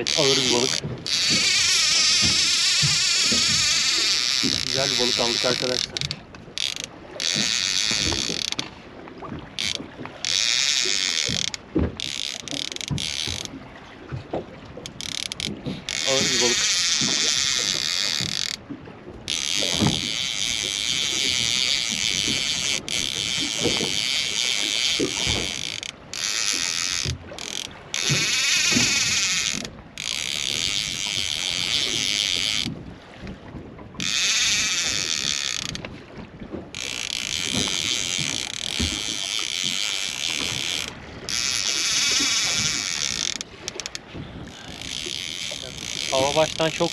Evet ağır bir balık. Güzel bir balık aldık arkadaşlar. Ağır bir balık.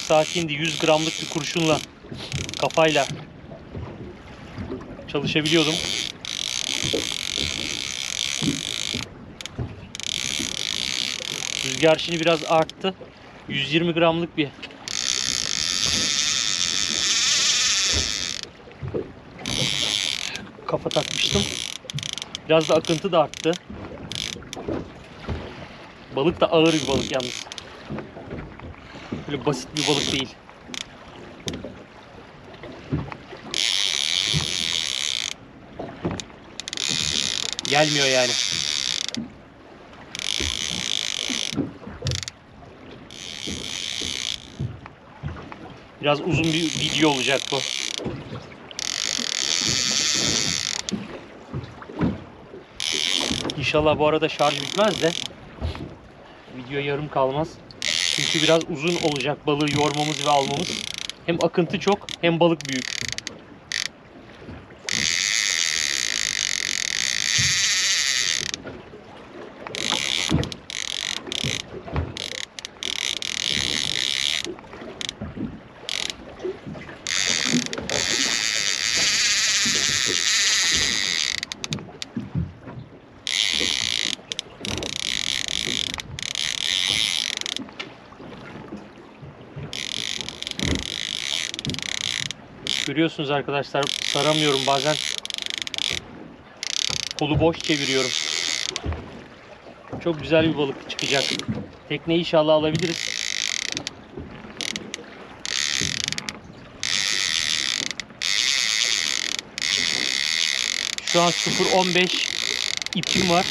Sakindi. 100 gramlık bir kurşunla kafayla çalışabiliyordum. Rüzgar şimdi biraz arttı. 120 gramlık bir kafa takmıştım. Biraz da akıntı da arttı. Balık da ağır bir balık yalnız. Böyle basit bir balık değil. Gelmiyor yani. Biraz uzun bir video olacak bu. İnşallah bu arada şarj bitmez de video yarım kalmaz. Çünkü biraz uzun olacak balığı yormamız ve almamız. Hem akıntı çok hem balık büyük. Görüyorsunuz arkadaşlar saramıyorum bazen kolu boş çeviriyorum. Çok güzel bir balık çıkacak. Tekneyi inşallah alabiliriz. Şu an 0.15 ipim var.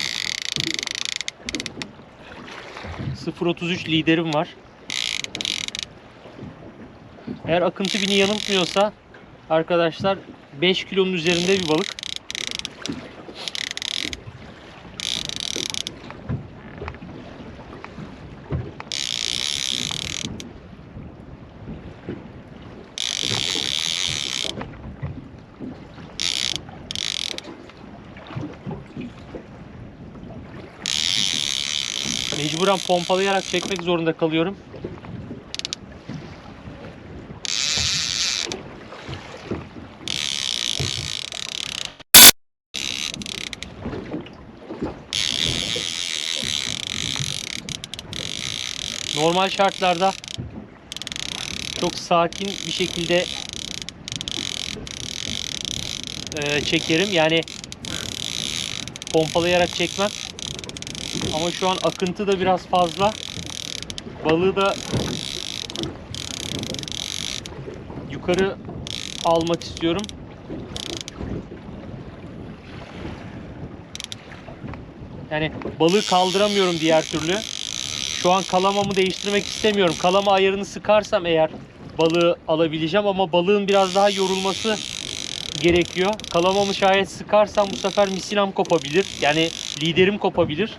0.33 liderim var. Eğer akıntı beni yanıltmıyorsa arkadaşlar 5 kilonun üzerinde bir balık. Mecburen pompalayarak çekmek zorunda kalıyorum. Normal şartlarda çok sakin bir şekilde eee, çekerim. Yani pompalayarak çekmem. Ama şu an akıntı da biraz fazla. Balığı da yukarı almak istiyorum. Yani balığı kaldıramıyorum diğer türlü. Şu an kalamamı değiştirmek istemiyorum. Kalama ayarını sıkarsam eğer balığı alabileceğim ama balığın biraz daha yorulması gerekiyor. Kalamamı şayet sıkarsam bu sefer misinam kopabilir. Yani liderim kopabilir.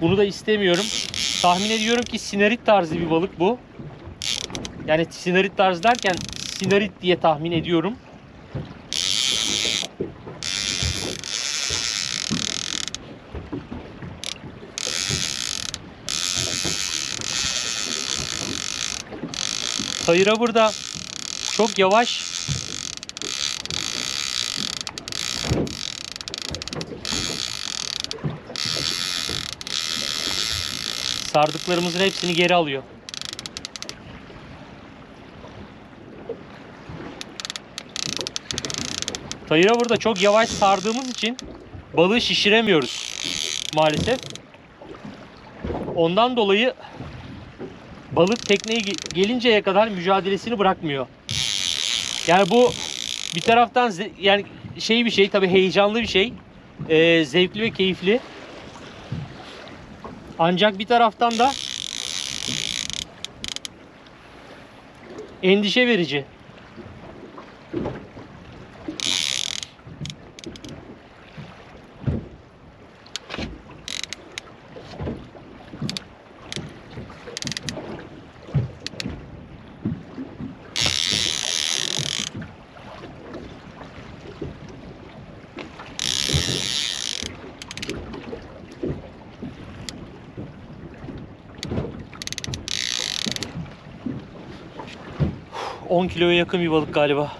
Bunu da istemiyorum. Tahmin ediyorum ki sinarit tarzı bir balık bu. Yani sinarit tarzı derken sinarit diye tahmin ediyorum. Sayıra burada çok yavaş sardıklarımızın hepsini geri alıyor. Tayıra burada çok yavaş sardığımız için balığı şişiremiyoruz maalesef. Ondan dolayı balık tekneye ge- gelinceye kadar mücadelesini bırakmıyor. Yani bu bir taraftan yani şey bir şey tabii heyecanlı bir şey. Ee, zevkli ve keyifli. Ancak bir taraftan da endişe verici. 10 kiloya yakın bir balık galiba.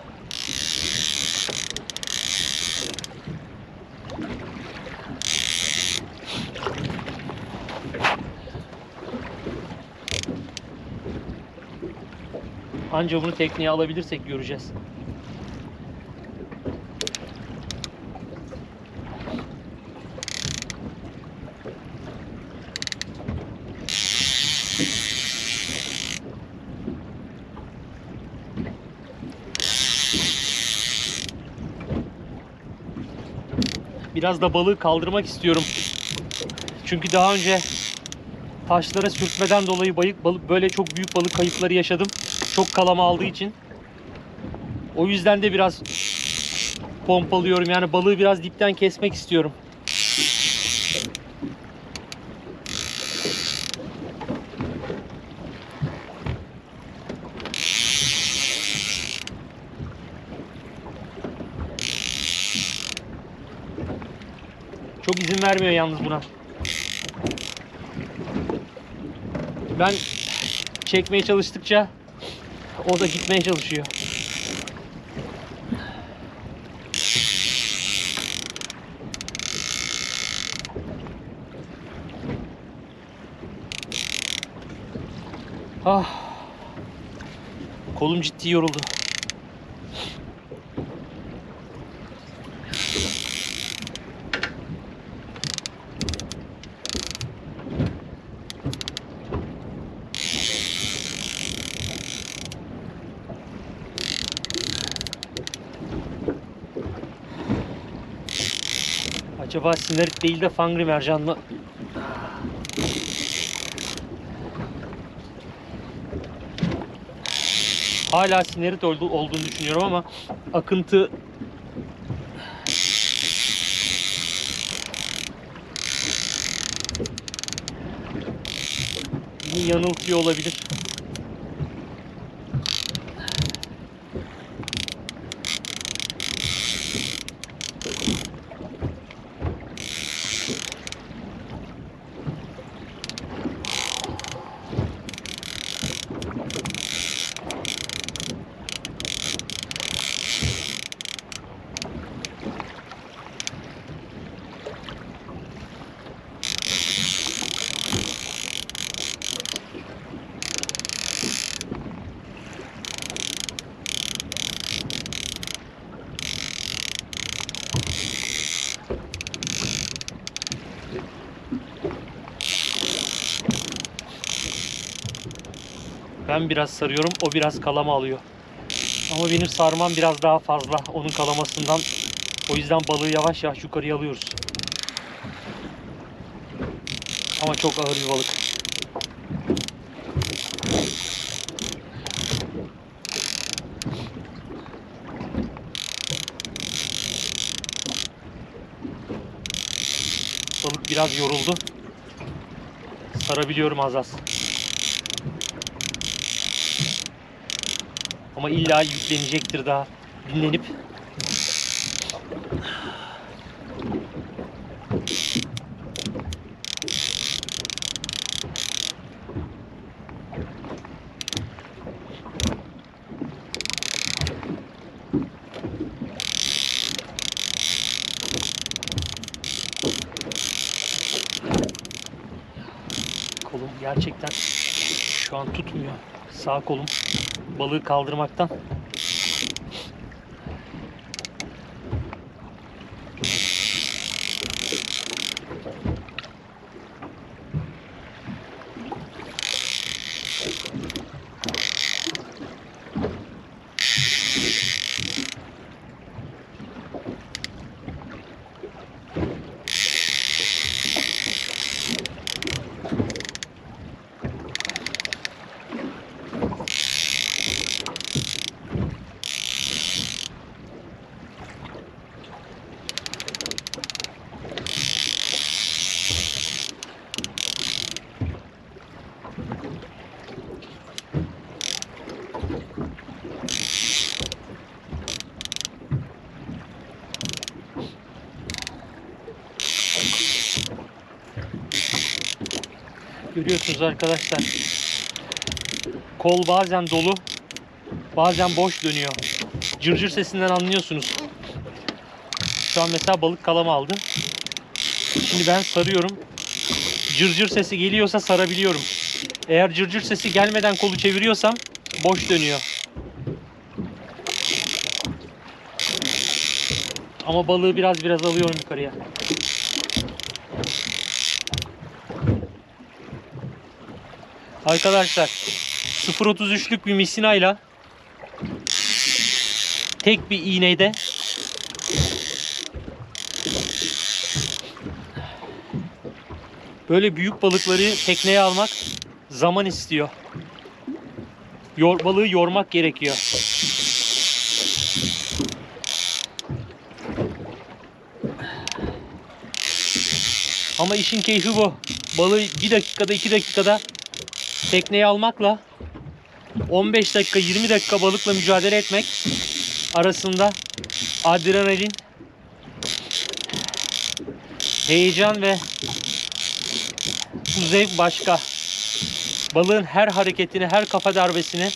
Anca bunu tekneye alabilirsek göreceğiz. Biraz da balığı kaldırmak istiyorum. Çünkü daha önce taşlara sürtmeden dolayı bayık balık böyle çok büyük balık kayıpları yaşadım. Çok kalama aldığı için. O yüzden de biraz pompalıyorum. Yani balığı biraz dipten kesmek istiyorum. Çok vermiyor yalnız buna. Ben çekmeye çalıştıkça o da gitmeye çalışıyor. Ah. Kolum ciddi yoruldu. Acaba sinarit değil de fangri mercan mı? Hala sinarit oldu, olduğunu düşünüyorum ama akıntı yanıltıyor olabilir. Ben biraz sarıyorum, o biraz kalama alıyor. Ama benim sarmam biraz daha fazla onun kalamasından. O yüzden balığı yavaş yavaş yukarıya alıyoruz. Ama çok ağır bir balık. Balık biraz yoruldu. Sarabiliyorum az az. Ama illa yüklenecektir daha. Dinlenip. Kolum gerçekten şu an tutmuyor. Sağ kolum balığı kaldırmaktan. Görüyorsunuz arkadaşlar. Kol bazen dolu, bazen boş dönüyor. Cırcır sesinden anlıyorsunuz. Şu an mesela balık kalama aldı. Şimdi ben sarıyorum. Cırcır sesi geliyorsa sarabiliyorum. Eğer cırcır sesi gelmeden kolu çeviriyorsam boş dönüyor. Ama balığı biraz biraz alıyorum yukarıya. Arkadaşlar 0.33'lük bir misinayla tek bir iğnede böyle büyük balıkları tekneye almak zaman istiyor. Yor, balığı yormak gerekiyor. Ama işin keyfi bu. Balığı bir dakikada iki dakikada tekneye almakla 15 dakika 20 dakika balıkla mücadele etmek arasında adrenalin, heyecan ve bu zevk başka. Balığın her hareketini, her kafa darbesini,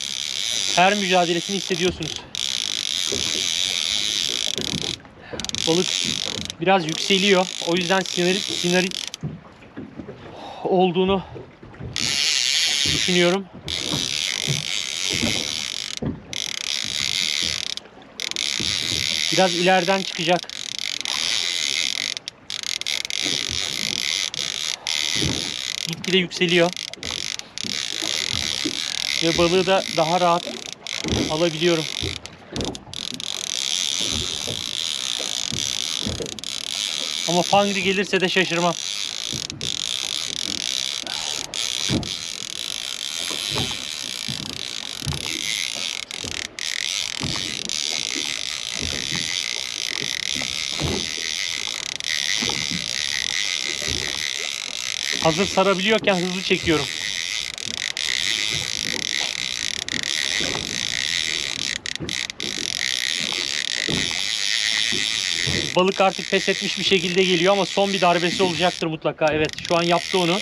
her mücadelesini hissediyorsunuz. Balık biraz yükseliyor. O yüzden sinarit, sinarit olduğunu düşünüyorum. Biraz ileriden çıkacak. Gitgide yükseliyor. Ve balığı da daha rahat alabiliyorum. Ama fangri gelirse de şaşırmam. Hazır sarabiliyorken hızlı çekiyorum. Balık artık pes etmiş bir şekilde geliyor ama son bir darbesi olacaktır mutlaka. Evet şu an yaptı onu.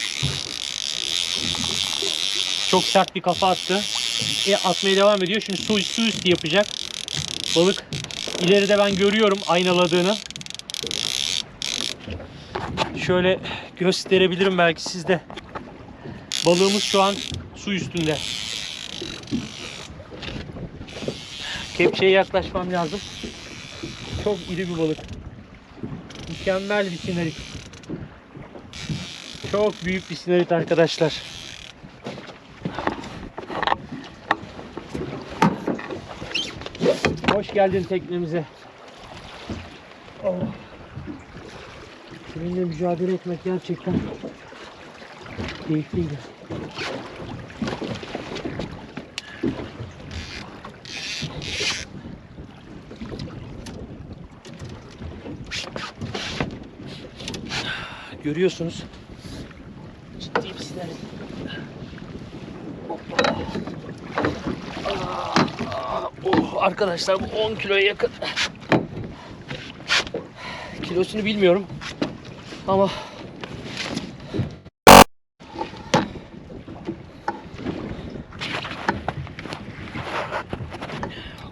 Çok sert bir kafa attı. E, atmaya devam ediyor. Şimdi su, su üstü yapacak. Balık ileride ben görüyorum aynaladığını. Şöyle gösterebilirim belki sizde. Balığımız şu an su üstünde. Kepçeye yaklaşmam lazım. Çok iri bir balık. Mükemmel bir sinarit. Çok büyük bir sinarit arkadaşlar. Hoş geldin teknemize. Seninle mücadele etmek gerçekten keyifliydi. Görüyorsunuz. Ciddi bir. Aa, Oh, arkadaşlar bu 10 kiloya yakın. Kilosunu bilmiyorum. Ama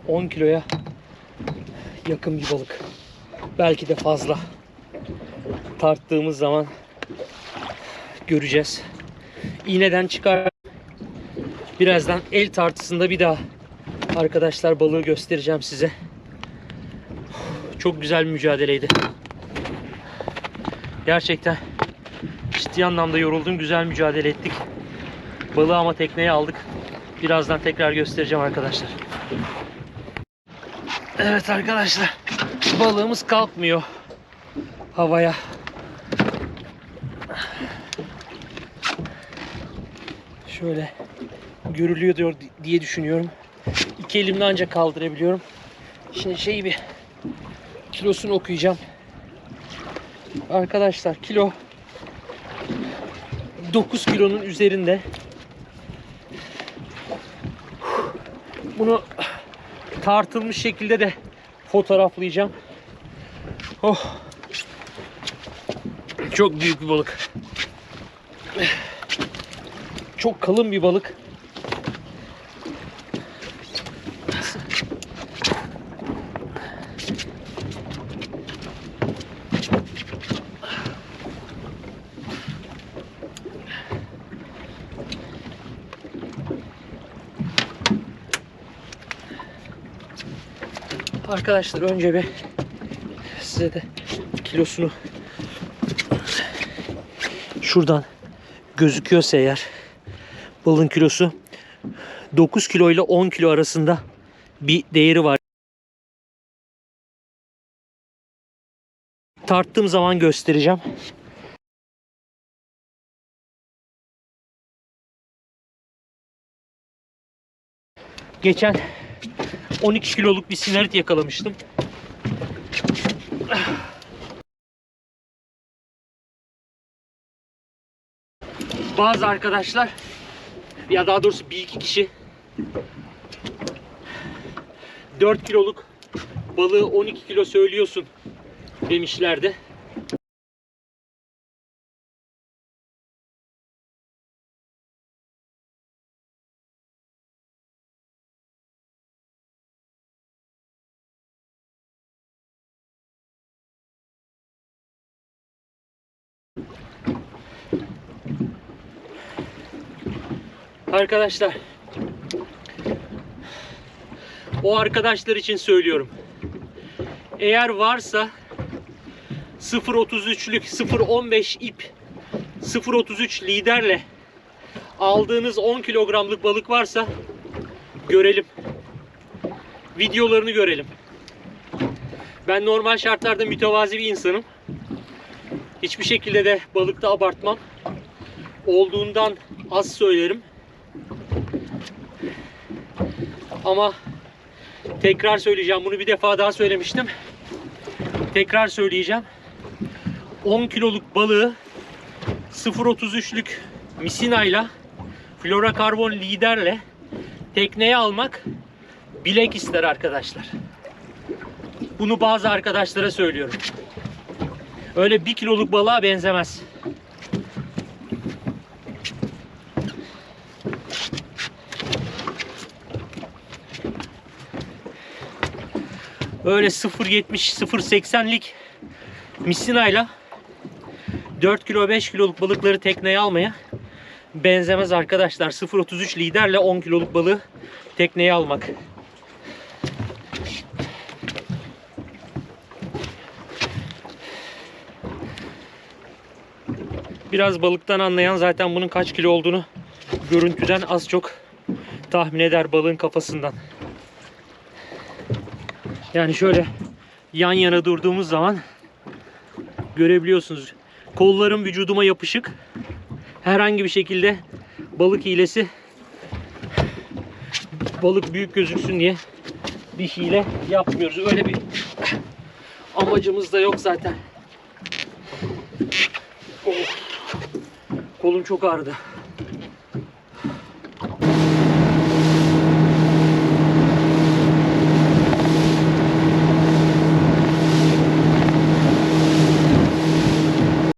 ...10 kiloya yakın bir balık. Belki de fazla. Tarttığımız zaman göreceğiz. İğneden çıkar. Birazdan el tartısında bir daha arkadaşlar balığı göstereceğim size. Çok güzel bir mücadeleydi. Gerçekten ciddi anlamda yoruldum. Güzel mücadele ettik. Balığı ama tekneye aldık. Birazdan tekrar göstereceğim arkadaşlar. Evet arkadaşlar. Balığımız kalkmıyor havaya. Şöyle görülüyor diyor diye düşünüyorum. İki elimle ancak kaldırabiliyorum. Şimdi şey bir kilosunu okuyacağım. Arkadaşlar kilo 9 kilonun üzerinde. Bunu tartılmış şekilde de fotoğraflayacağım. Oh. Çok büyük bir balık. Çok kalın bir balık. Arkadaşlar önce bir size de kilosunu şuradan gözüküyorsa eğer balın kilosu 9 kilo ile 10 kilo arasında bir değeri var. Tarttığım zaman göstereceğim. Geçen 12 kiloluk bir sinerit yakalamıştım. Bazı arkadaşlar ya daha doğrusu bir iki kişi 4 kiloluk balığı 12 kilo söylüyorsun demişlerdi. Arkadaşlar o arkadaşlar için söylüyorum. Eğer varsa 0.33'lük 0.15 ip 0.33 liderle aldığınız 10 kilogramlık balık varsa görelim. Videolarını görelim. Ben normal şartlarda mütevazi bir insanım. Hiçbir şekilde de balıkta abartmam. Olduğundan az söylerim. Ama tekrar söyleyeceğim. Bunu bir defa daha söylemiştim. Tekrar söyleyeceğim. 10 kiloluk balığı 0.33'lük misinayla florokarbon liderle tekneye almak bilek ister arkadaşlar. Bunu bazı arkadaşlara söylüyorum. Öyle 1 kiloluk balığa benzemez. Öyle 0.70 0.80'lik misinayla 4 kilo 5 kiloluk balıkları tekneye almaya benzemez arkadaşlar. 0.33 liderle 10 kiloluk balığı tekneye almak. Biraz balıktan anlayan zaten bunun kaç kilo olduğunu görüntüden az çok tahmin eder balığın kafasından. Yani şöyle yan yana durduğumuz zaman görebiliyorsunuz. Kollarım vücuduma yapışık. Herhangi bir şekilde balık hilesi balık büyük gözüksün diye bir hile yapmıyoruz. Öyle bir amacımız da yok zaten. Oh. Kolum çok ağrıdı.